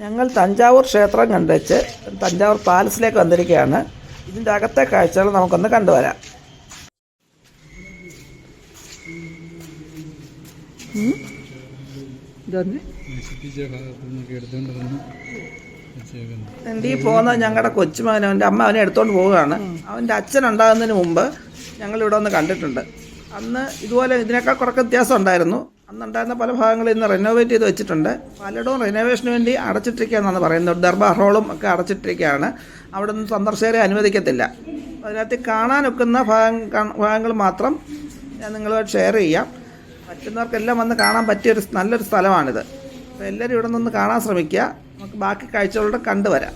ഞങ്ങൾ തഞ്ചാവൂർ ക്ഷേത്രം കണ്ടുവച്ച് തഞ്ചാവൂർ പാലസിലേക്ക് വന്നിരിക്കുകയാണ്. ഇതിന്റെ അകത്തെ കാഴ്ചകൾ നമുക്കൊന്ന് കണ്ടുവരാം. ഈ പോകുന്നത് ഞങ്ങളുടെ കൊച്ചുമകൻ അവന്റെ അമ്മ അവനെ എടുത്തുകൊണ്ട് പോവുകയാണ്. അവന്റെ അച്ഛൻ ഉണ്ടാകുന്നതിന് മുമ്പ് ഞങ്ങൾ ഇവിടെ ഒന്ന് കണ്ടിട്ടുണ്ട്. അന്ന് ഇതുപോലെ ഇതിനേക്കാൾ കുറച്ച് വ്യത്യാസം ഉണ്ടായിരുന്നു. അന്നുണ്ടായിരുന്ന പല ഭാഗങ്ങളും ഇന്ന് റെനോവേറ്റ് ചെയ്ത് വെച്ചിട്ടുണ്ട്. പലയിടവും റെനോവേഷന് വേണ്ടി അടച്ചിട്ടിരിക്കുകയെന്നാണ് പറയുന്നത്. ദർബാർ ഹോളും ഒക്കെ അടച്ചിട്ടിരിക്കുകയാണ്. അവിടെ നിന്ന് സന്ദർശകരെ അനുവദിക്കത്തില്ല. അതിനകത്ത് കാണാനൊക്കുന്ന ഭാഗം ഭാഗങ്ങൾ മാത്രം ഞാൻ നിങ്ങളുമായിട്ട് ഷെയർ ചെയ്യാം. പറ്റുന്നവർക്കെല്ലാം വന്ന് കാണാൻ പറ്റിയ ഒരു നല്ലൊരു സ്ഥലമാണിത്. അപ്പോൾ എല്ലാവരും ഇവിടെ നിന്ന് കാണാൻ ശ്രമിക്കുക. നമുക്ക് ബാക്കി കാഴ്ചകളോടെ കണ്ടുവരാം.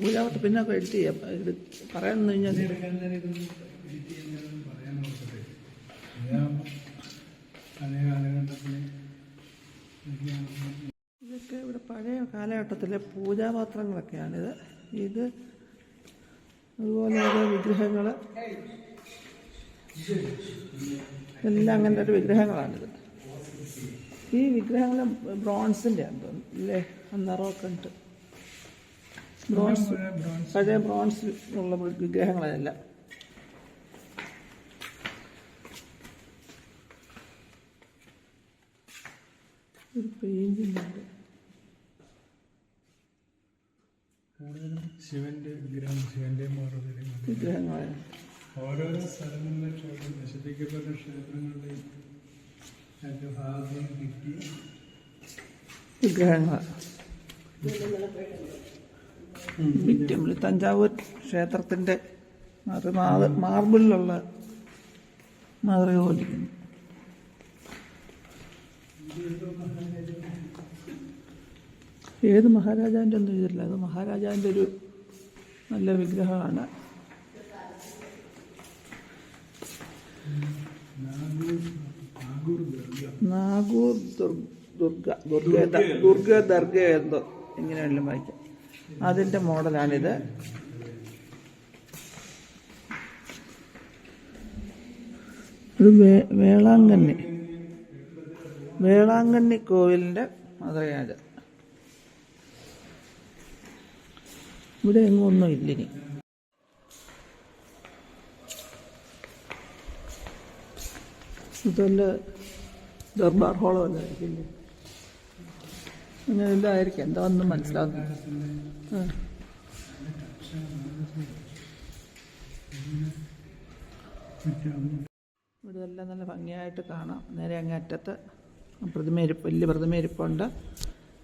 പൂജാവത്ത് പിന്നെ എഡിറ്റ് ചെയ്യാം. പറയാന്ന് പറയാമെന്ന് കഴിഞ്ഞാൽ ഇതൊക്കെ ഇവിടെ പഴയ കാലഘട്ടത്തിലെ പൂജാപാത്രങ്ങളൊക്കെയാണിത് ഇത്. അതുപോലെ ഓരോ വിഗ്രഹങ്ങൾ എല്ലാം അങ്ങനത്തെ ഒരു വിഗ്രഹങ്ങളാണിത്. ഈ വിഗ്രഹങ്ങൾ ബ്രോൺസിന്റെ ആണ് തോന്നുന്നു അല്ലേ ആ നിറമൊക്കെ ഉണ്ട്. ബ്രോൺസ് പഴയ ബ്രോൺസ് ഉള്ള വിഗ്രഹങ്ങളല്ല ഒരു പെയിന്റിംഗ് ഉണ്ട് കൂടുതലും ശിവന്റെ വിഗ്രഹം ശിവന്റെ. വിഗ്രഹങ്ങളാണ്. ഓരോരോ സ്ഥലങ്ങളിലെ നശിപ്പിക്കപ്പെട്ട ക്ഷേത്രങ്ങളുടെയും കിട്ടിയ വിഗ്രഹങ്ങൾ. വിറ്റും തഞ്ചാവൂർ ക്ഷേത്രത്തിന്റെ മാർബിളിലുള്ള മാതൃക പോലിരിക്കുന്നു. ഏത് മഹാരാജാവിന്റെ ഒന്നും ഇതില്ല അത് മഹാരാജാവിന്റെ ഒരു നല്ല വിഗ്രഹമാണ്. നാഗൂർ ദുർഗ ദുർഗ ദുർഗ ദുർഗ ദർഗ എന്തോ. ഇങ്ങനെ വേണമെങ്കിലും വായിക്കാം. അതിന്റെ മോഡലാണിത്. ഇത് വേളാങ്കണ്ണി. വേളാങ്കണ്ണി കോവിലിന്റെ മാതൃകയാണിത് ഇവിടെ എങ്ങും ഒന്നും ഇല്ലിനി. ഇതല്ല ദർബാർ ഹോളോ അല്ലായിരിക്കില്ലേ അങ്ങനെ എല്ലാം ആയിരിക്കും എന്താണെന്നും മനസ്സിലാവുന്നില്ല ആ. ഇവിടെ എല്ലാം നല്ല ഭംഗിയായിട്ട് കാണാം. നേരെ അങ്ങേ അറ്റത്ത് പ്രതിമയിരിപ്പ് വലിയ പ്രതിമയിരിപ്പുണ്ട്.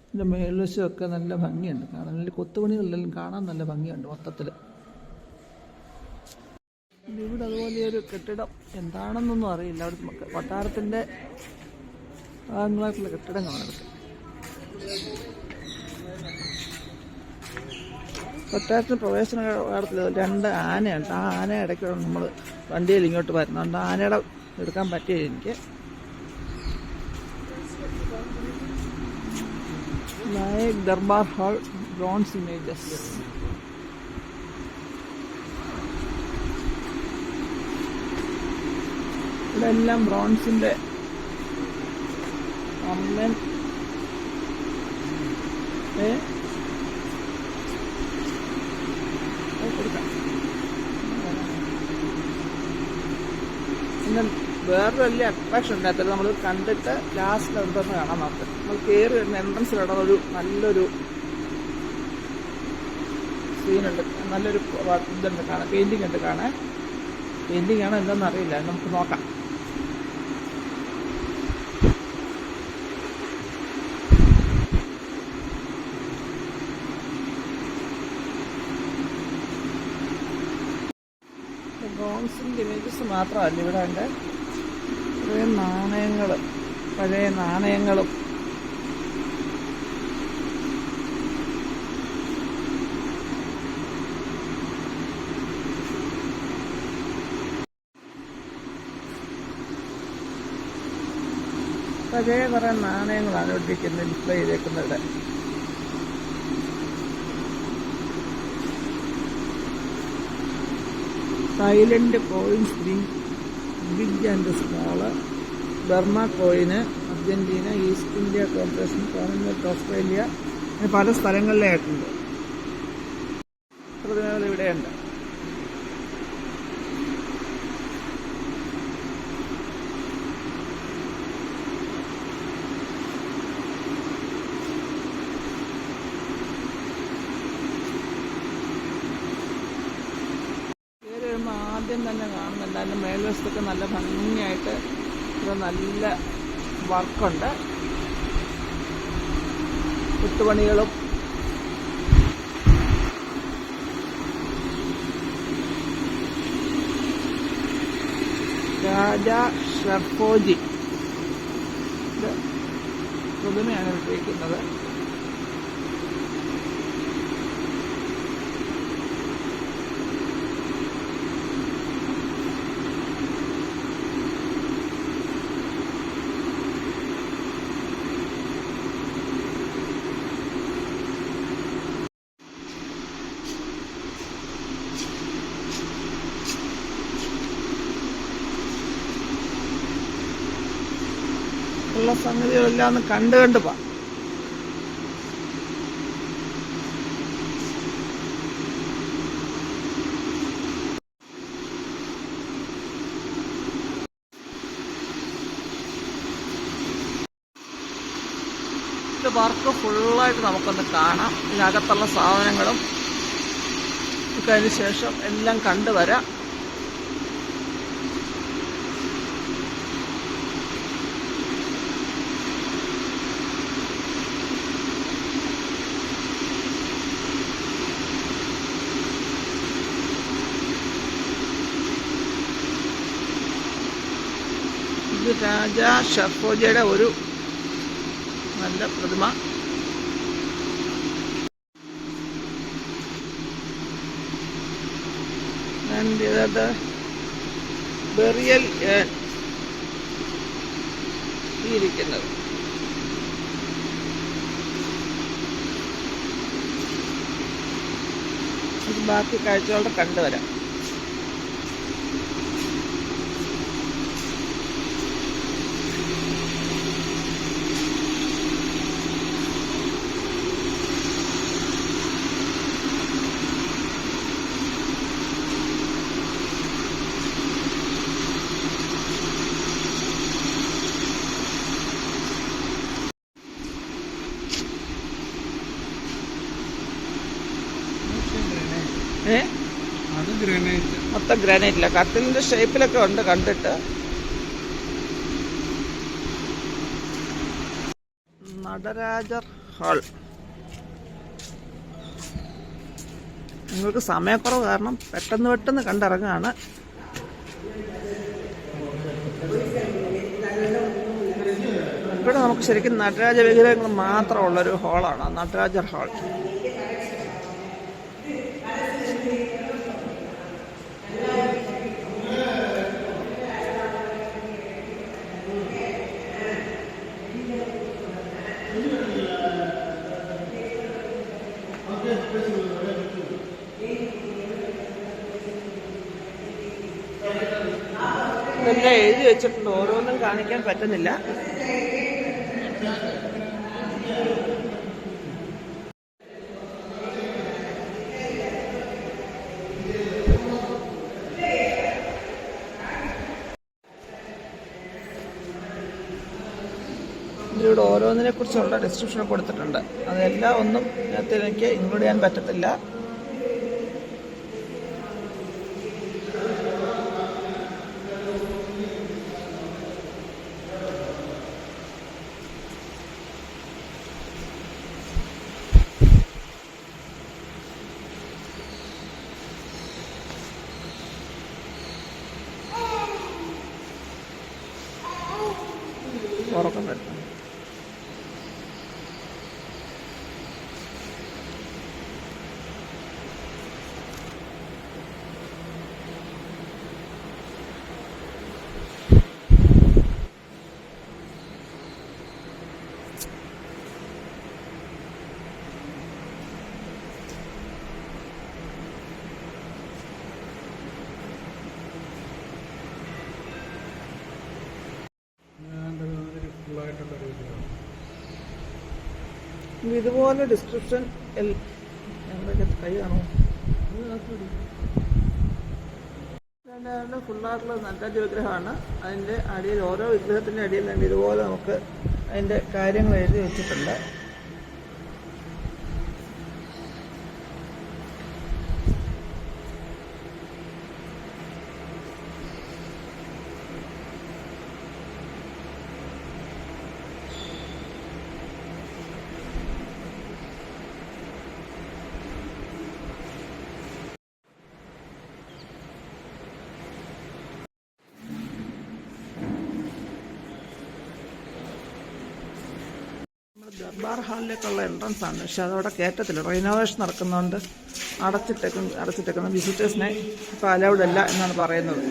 ഇതിന്റെ മേൽവശമൊക്കെ നല്ല ഭംഗിയുണ്ട്. കാണാൻ നല്ല കൊത്തുപണികളെല്ലാം കാണാൻ നല്ല ഭംഗിയുണ്ട് മൊത്തത്തിൽ ഇവിടെ അതുപോലെ ഒരു കെട്ടിടം. എന്താണെന്നൊന്നും അറിയില്ല. അവിടെ വട്ടാരത്തിന്റെ ഭാഗങ്ങളായിട്ടുള്ള കെട്ടിടങ്ങളാണ് ഇതൊക്കെ കൊട്ടാരത്തിന് പ്രവേശന കവാടത്തിൽ രണ്ട് ആനയുണ്ട്. ആ ആന ഇടയ്ക്ക് നമ്മൾ വണ്ടിയിൽ ഇങ്ങോട്ട് വരുന്നുണ്ട് ആനയുടെ എടുക്കാൻ പറ്റിയ എനിക്ക്. Nayak Durbar hall bronze images. ഇതെല്ലാം ബ്രോൺസിന്റെ അമ്മൻ അത് കൊടുക്കാം. പിന്നെ വേറൊരു വലിയ അട്രാക്ഷൻ ഉണ്ടായിരുന്നു നമ്മൾ കണ്ടിട്ട് ലാസ്റ്റ് എന്തെന്ന് കാണാൻ നമുക്ക് നമ്മൾ കയറി വരുന്ന എൻട്രൻസിലുള്ള ഒരു നല്ലൊരു സീനുണ്ട് നല്ലൊരു ഇതുണ്ട് കാണാൻ. പെയിന്റിംഗ് ഉണ്ട് കാണാൻ. പെയിന്റിംഗ് ആണോ എന്താണെന്ന് അറിയില്ല നമുക്ക് നോക്കാം ബ്രോൺസിന്റെ ഇമേജസ് മാത്രമല്ല ഇവിടെ ഉണ്ട്. കുറേ നാണയങ്ങൾ പഴയ നാണയങ്ങളും. പഴയ കുറേ നാണയങ്ങളാണ് ഇവിടെ ഡിസ്പ്ലേ ചെയ്തേക്കുന്നത്. Ceylon coins big big and small Burma കോയിന് Argentina East India corporation Commonwealth Australia പല സ്ഥലങ്ങളിലായിട്ടുണ്ട്. പ്രതിമകൾ ഇവിടെയുണ്ട് കയറി വരുമ്പോൾ ആദ്യം തന്നെ കാണുന്നുണ്ട് അതിന്റെ മേൽവശത്തൊക്കെ നല്ല ഭംഗിയായിട്ട് ഇത് നല്ല വർക്കുണ്ട് കുത്തുപണികളും രാജ ഷർഫോജി. ഇത് പുതുമയാണ് ഇട്ടിരിക്കുന്നത് ഉള്ള സംഗതികളെല്ലാം ഒന്ന് കണ്ടു കണ്ടു ഇത് വർക്ക് ഫുള്ളായിട്ട് നമുക്കൊന്ന് കാണാം. ഇതിനകത്തുള്ള സാധനങ്ങളും ഒക്കെ അതിന് ശേഷം എല്ലാം കണ്ടുവരാം ഇത് രാജ ഷഫോജയുടെ ഒരു നല്ല പ്രതിമ. ബെറിയൽ ഈ ഇരിക്കുന്നത്. ബാക്കി കാഴ്ചകളുടെ കണ്ടുവരാം ഏ അത് ഗ്രനൈറ്റ് മൊത്തം ഗ്രാനൈറ്റില്ല. കട്ടിലിന്റെ ഷേപ്പിലൊക്കെ ഉണ്ട് കണ്ടിട്ട്. നടരാജർ ഹാൾ. നിങ്ങൾക്ക് സമയക്കുറവ് കാരണം പെട്ടെന്ന് പെട്ടെന്ന് കണ്ടിറങ്ങാണ്. ഇവിടെ നമുക്ക് ശരിക്കും നടരാജ വിഗ്രഹങ്ങൾ മാത്രമുള്ളൊരു ഹാളാണ്. നടരാജർ ഹാൾ. ഇതെല്ലാം എഴുതി വെച്ചിട്ടുണ്ട്. ഓരോന്നും കാണിക്കാൻ പറ്റുന്നില്ല. ഇതിലൂടെ ഓരോന്നിനെ കുറിച്ചുള്ള ഡിസ്ക്രിപ്ഷൻ കൊടുത്തിട്ടുണ്ട്. അതെല്ലാം ഒന്നും ഇതിനകത്ത് എനിക്ക് ഇൻക്ലൂഡ് ചെയ്യാൻ പറ്റത്തില്ല. ഉറക്കം വരുന്നത് ഫുള്ളായിട്ടുള്ള ഒരു ഇതാണ് ഇതുപോലെ ഡിസ്ക്രിപ്ഷൻ കൈ ഫുള്ളായിട്ടുള്ള നല്ല വിഗ്രഹമാണ്. അതിന്റെ അടിയിൽ ഓരോ വിഗ്രഹത്തിന്റെ അടിയിൽ തന്നെ ഇതുപോലെ നമുക്ക് അതിന്റെ കാര്യങ്ങൾ എഴുതി വെച്ചിട്ടുണ്ട്. ദർബാർ ഹാളിലേക്കുള്ള എൻട്രൻസ് ആണ് പക്ഷെ അതവിടെ കയറ്റത്തില്ല. റിനോവേഷൻ നടക്കുന്നതുകൊണ്ട് അടച്ചിട്ടേക്കും അടച്ചിട്ടേക്കുന്ന വിസിറ്റേഴ്സിനെ ഇപ്പോൾ അലൗഡ് അല്ല എന്നാണ് പറയുന്നത്.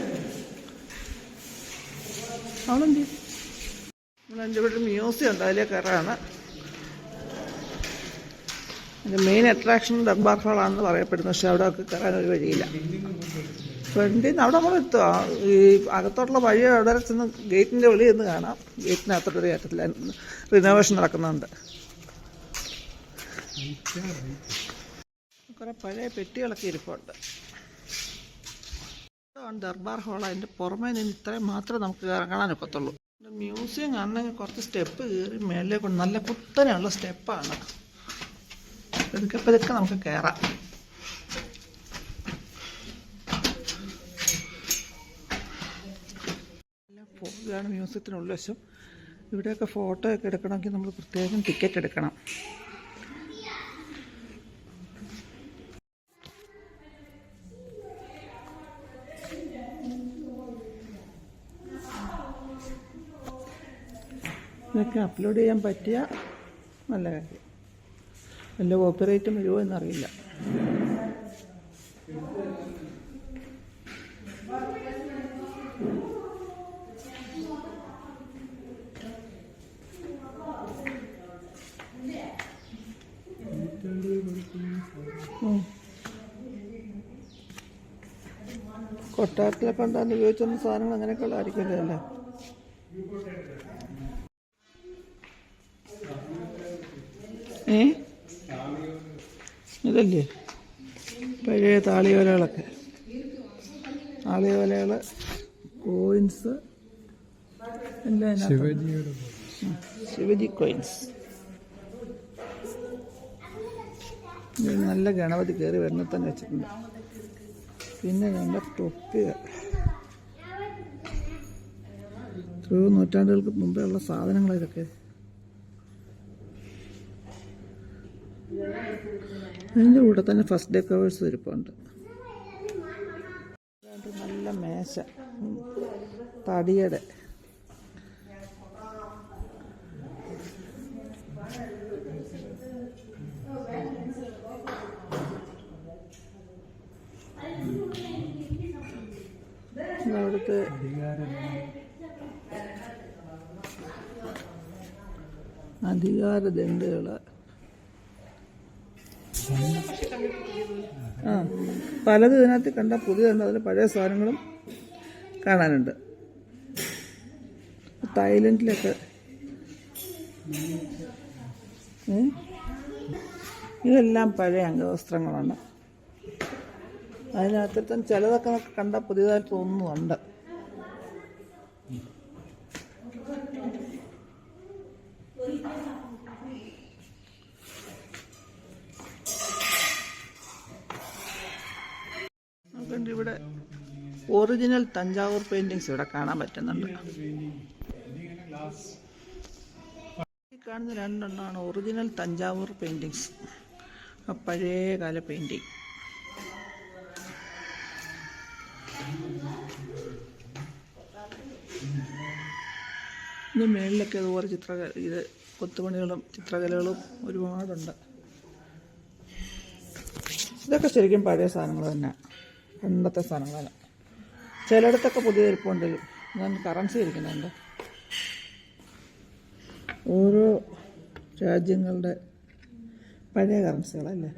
അവളെന്തി നമ്മൾ എന്റെ ഇവിടെ മ്യൂസിയം ഉണ്ട്. അതിലേക്ക് കയറാണ്. അതിന്റെ മെയിൻ അട്രാക്ഷൻ ദർബാർ ഹാളാണെന്ന് പറയപ്പെടുന്നു. പക്ഷെ അവിടെ ഒക്കെ കയറാൻ ഒരു വഴിയില്ല. ഫ്രണ്ടിൽ നിന്ന് അവിടെ നമ്മൾ എത്തുക ഈ അകത്തോട്ടുള്ള വഴി അവിടെ ചെന്ന് ഗേറ്റിന്റെ വെളിയിൽ നിന്ന് കാണാം. ഗേറ്റിനകത്തോട്ട് ഒരു കയറ്റത്തില്ല റിനോവേഷൻ നടക്കുന്നുണ്ട്. കുറേ പഴയ പെട്ടികളൊക്കെ ഇരിപ്പുണ്ട്. ദർബാർ ഹോൾ. അതിന്റെ പുറമേ നിന്ന് ഇത്രയും മാത്രമേ നമുക്ക് കാണാൻ ഒക്കത്തുള്ളൂ. മ്യൂസിയം കാണണമെങ്കിൽ കുറച്ച് സ്റ്റെപ്പ് കയറി മേളിലേക്ക് കൊണ്ട് നല്ല കുത്തനെയുള്ള സ്റ്റെപ്പാണ്. ഇതൊക്കെ ഇതൊക്കെ നമുക്ക് കയറാം. ഇതാണ് മ്യൂസിയത്തിനുള്ള വശം. ഇവിടെയൊക്കെ ഫോട്ടോ ഒക്കെ എടുക്കണമെങ്കിൽ നമ്മൾ പ്രത്യേകം ടിക്കറ്റ് എടുക്കണം. ഇതൊക്കെ അപ്ലോഡ് ചെയ്യാൻ പറ്റിയ നല്ല കാര്യം. വല്ല കോപ്പിറൈറ്റും വരുമോ എന്നറിയില്ല. ഉം. കൊട്ടാരത്തിലൊക്കെ ഉണ്ടാകുന്ന ഉപയോഗിച്ചിരുന്ന സാധനങ്ങൾ അങ്ങനെയൊക്കെയുള്ള ആയിരിക്കുമല്ലോ അല്ലേ ഏ? ഇതല്ലേ? പഴയ താളിയോലകളൊക്കെ. താളിയോലകൾ കോയിൻസ് എല്ലാം. ശിവജി കോയിൻസ് നല്ല ഗണപതി കയറി വരുന്ന തന്നെ വെച്ചിട്ടുണ്ട്. പിന്നെ നല്ല തൊപ്പികൾ എത്രയോ നൂറ്റാണ്ടുകൾക്ക് മുമ്പേ ഉള്ള സാധനങ്ങൾ ഇതൊക്കെ. അതിന്റെ കൂടെ തന്നെ ഫസ്റ്റ് ഡേ കവേഴ്സ് ഇരിപ്പുണ്ട് നല്ല മേശ. തടിയുടെ. അവിടുത്തെ അധികാര ദണ്ഡുകൾ ആ പലത് ഇതിനകത്ത് കണ്ട പുതിയതുണ്ട് അതിൽ പഴയ സാധനങ്ങളും കാണാനുണ്ട്. തായ്ലൻഡിലൊക്കെ? ഇതെല്ലാം പഴയ അംഗവസ്ത്രങ്ങളാണ്. അതിനകത്ത് ചിലതൊക്കെ നമുക്ക് കണ്ടാൽ പുതിയതായിട്ട് തോന്നുന്നുണ്ട്. നമുക്കുണ്ട് ഇവിടെ ഒറിജിനൽ തഞ്ചാവൂർ പെയിന്റിങ്സ് ഇവിടെ കാണാൻ പറ്റുന്നുണ്ട്. കാണുന്ന രണ്ടെണ്ണമാണ് ഒറിജിനൽ തഞ്ചാവൂർ പെയിന്റിങ്സ് പഴയ കാല പെയിന്റിങ് ഇതിന് മേളിലൊക്കെ അതുപോലെ ചിത്ര ഇത് കൊത്തുപണികളും ചിത്രകലകളും ഒരുപാടുണ്ട്. ഇതൊക്കെ ശരിക്കും പഴയ സാധനങ്ങൾ തന്നെ. പണ്ടത്തെ സാധനങ്ങൾ തന്നെ. ചിലയിടത്തൊക്കെ പുതിയ ഇരിപ്പുണ്ടെങ്കിലും ഞാൻ കറൻസി ഇരിക്കുന്നുണ്ട്. ഓരോ രാജ്യങ്ങളുടെ പഴയ കറൻസികളല്ലേ?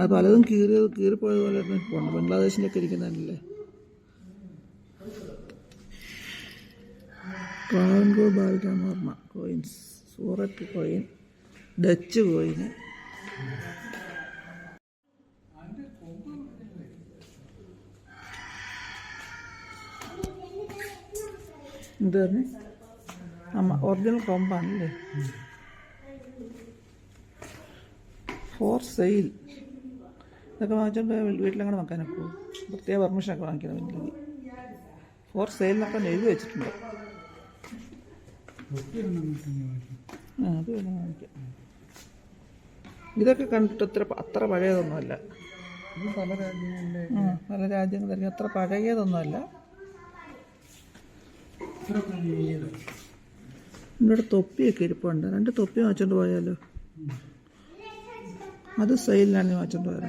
അത് പലതും കീറി കീറിപ്പോയത് പോലെ തന്നെ ഇരിപ്പുണ്ട്. ബംഗ്ലാദേശിലൊക്കെ ഇരിക്കുന്നതല്ലേ? Travancore Balaramavarma coins Surat coin Dutch കോയിന് എന്ത് പറഞ്ഞു? അമ്മ ഒറിജിനൽ കൊമ്പാണല്ലേ ഫോർ സെയിൽ ഇതൊക്കെ വാങ്ങിച്ചോണ്ട് വീട്ടിലങ്ങനെ വെക്കാനൊക്കെ പ്രത്യേക പെർമിഷനൊക്കെ വാങ്ങിക്കണം വീട്ടിലേക്ക്. ഫോർ സെയിൽ എന്നൊക്കെ എഴുതി വെച്ചിട്ടുണ്ട്. അത് വേണം കാണിക്കാം ഇതൊക്കെ കണ്ടിട്ട് അത്ര അത്ര പഴയതൊന്നുമല്ല പല രാജ്യങ്ങളിലെ ആ, പല രാജ്യങ്ങളിലും അത്ര പഴയതൊന്നുമല്ല ഇവിടെ തൊപ്പിയൊക്കെ ഇരിപ്പുണ്ട്. രണ്ട് തൊപ്പി വാങ്ങിച്ചോണ്ട് പോയാലോ? അത് സെയിലിനാണ് വാങ്ങിച്ചോണ്ട് പോയത്.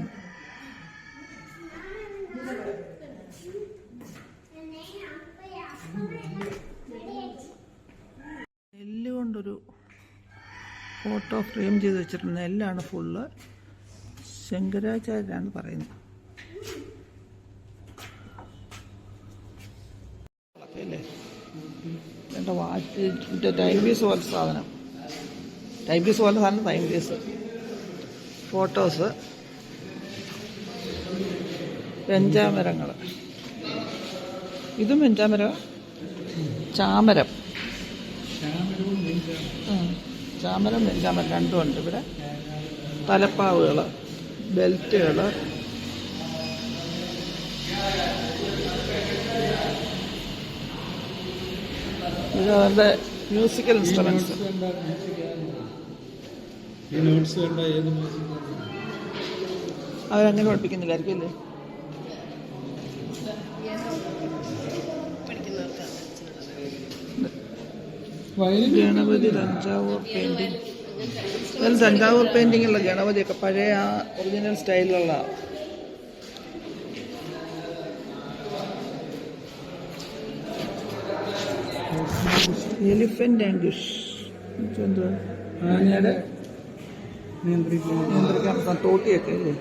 നെല്ല് കൊണ്ടൊരു ഫോട്ടോ ഫ്രെയിം ചെയ്ത് വെച്ചിട്ടുണ്ട്. നെല്ലാണ് ഫുള്ള്. ശങ്കരാചാര്യാണ് പറയുന്നത്. എന്റെ വാച്ച് ടൈം പീസ് പോലെ സാധനം. ടൈം പീസ് പോലെ സാധനം ടൈം പീസ് ഫോട്ടോസ് വെഞ്ചാമരങ്ങൾ ഇതും വെഞ്ചാമരം ചാമരം. ചാമരം വെഞ്ചാമരം രണ്ടും ഉണ്ട് ഇവിടെ. തലപ്പാവുകൾ ബെൽറ്റുകൾ. ഇത് അവരുടെ മ്യൂസിക്കൽ മ്യൂസിക് അവരങ്ങനെ പഠിപ്പിക്കുന്നില്ലായിരിക്കും അല്ലേ? ഗണപതി തഞ്ചാവൂർ പെയിന്റിങ് അതായത് തഞ്ചാവൂർ പെയിന്റിങ്ങുള്ള ഗണപതിയൊക്കെ പഴയ ആ ഒറിജിനൽ സ്റ്റൈലിലുള്ള എലിഫന്റ് ആൻഡുഷ് എന്തുവാ ആനയുടെ നിയന്ത്രിക്കുന്ന നിയന്ത്രിക്കാൻ തോട്ടിയൊക്കെ അല്ലേ?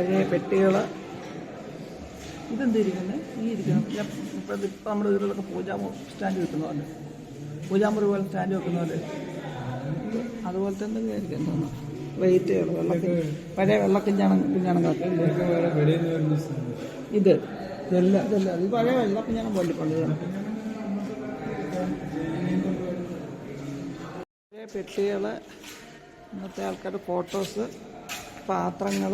പഴയ പെട്ടികൾ ഇതെന്തിരിക്കുന്നത് ഈ ഇരിക്കണം. ഞാൻ ഇപ്പം ഇപ്പം നമ്മുടെ വീടുകളിലൊക്കെ പൂജാമു സ്റ്റാൻഡ് വെക്കുന്ന പോലെ പൂജാമുറി പോലെ സ്റ്റാൻഡ് വെക്കുന്ന പോലെ അതുപോലത്തെ എന്തെങ്കിലും ആയിരിക്കും തോന്നുന്നു. വെയിറ്റുകൾ വെള്ളത്തിൽ പഴയ വെള്ളക്കിഞ്ഞാണ് സാധനം ഇത്. ഇതല്ല. ഇതല്ല. ഇത് പഴയ വെള്ളക്കിഞ്ഞാണ് പോലെ കൊണ്ട് പെട്ടികൾ ഇന്നത്തെ ആൾക്കാരുടെ ഫോട്ടോസ് പാത്രങ്ങൾ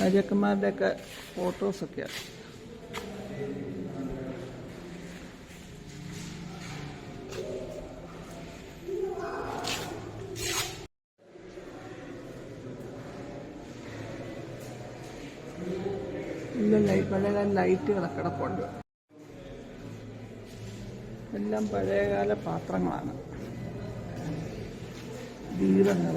രാജാക്കന്മാരുടെയൊക്കെ ഫോട്ടോസൊക്കെയാണ് ലൈറ്റ് പഴയകാല ലൈറ്റുകളൊക്കെ കിടപ്പുണ്ട് എല്ലാം പഴയകാല പാത്രങ്ങളാണ്. ദീപങ്ങൾ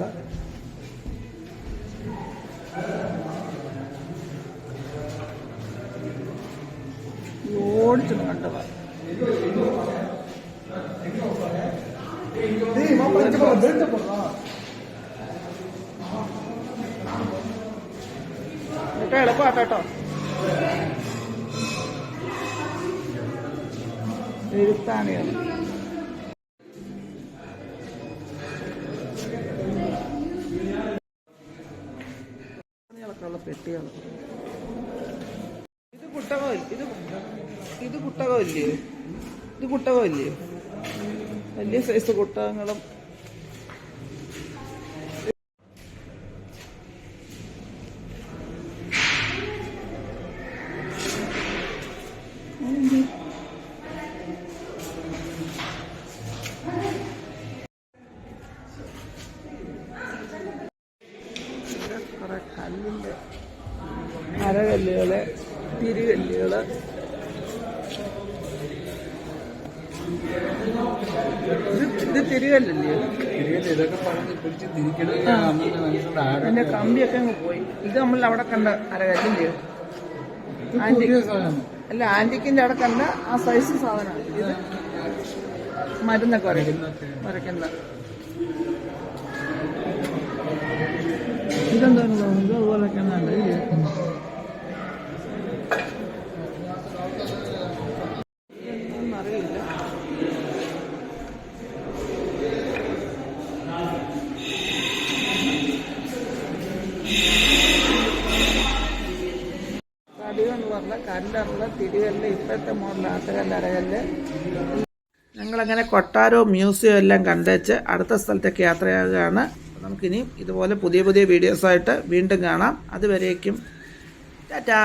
ഓടിച്ചൊന്നും കണ്ടതാ. കേട്ടോ എളുപ്പമാട്ടോ കേട്ടോ. എഴുത്താണികൾ ഉള്ള പെട്ടികൾ ഇത് കുട്ടകമില്ല ഇത് ഇത് കുട്ടകമില്ലേ ഇത് കുട്ടകമില്ലേ വലിയ സൈസ് കുട്ടകങ്ങളും അറകല്ലുകൾ തിരികല്ലുകൾ ഇത് ഇത് തിരികല്ലല്ലേ തിരികെ ഇതൊക്കെ അതിന്റെ കമ്പിയൊക്കെ അങ്ങ് പോയി. ഇത് നമ്മൾ അവിടെ കണ്ട അരകല്ലില്ലേ അല്ല ആന്റിക്കിന്റെ അവിടെ കണ്ട ആ സൈസ് സാധനം ഇത് മരുന്നൊക്കെ വരയ്ക്കും വരയ്ക്കുന്ന ഇതെന്താണല്ലോ ഇത്. തിരികല്ല് ഇപ്പോഴത്തെ മോഡൽ ആട്ടുകല്ല് അരകല്ല്. ഞങ്ങളങ്ങനെ കൊട്ടാരവും മ്യൂസിയവും എല്ലാം കണ്ടേച്ച് അടുത്ത സ്ഥലത്തേക്ക് യാത്രയാകുകയാണ് നമുക്കിനി ഇതുപോലെ പുതിയ പുതിയ വീഡിയോസായിട്ട് വീണ്ടും കാണാം. അതുവരേക്കും. ടാറ്റാ.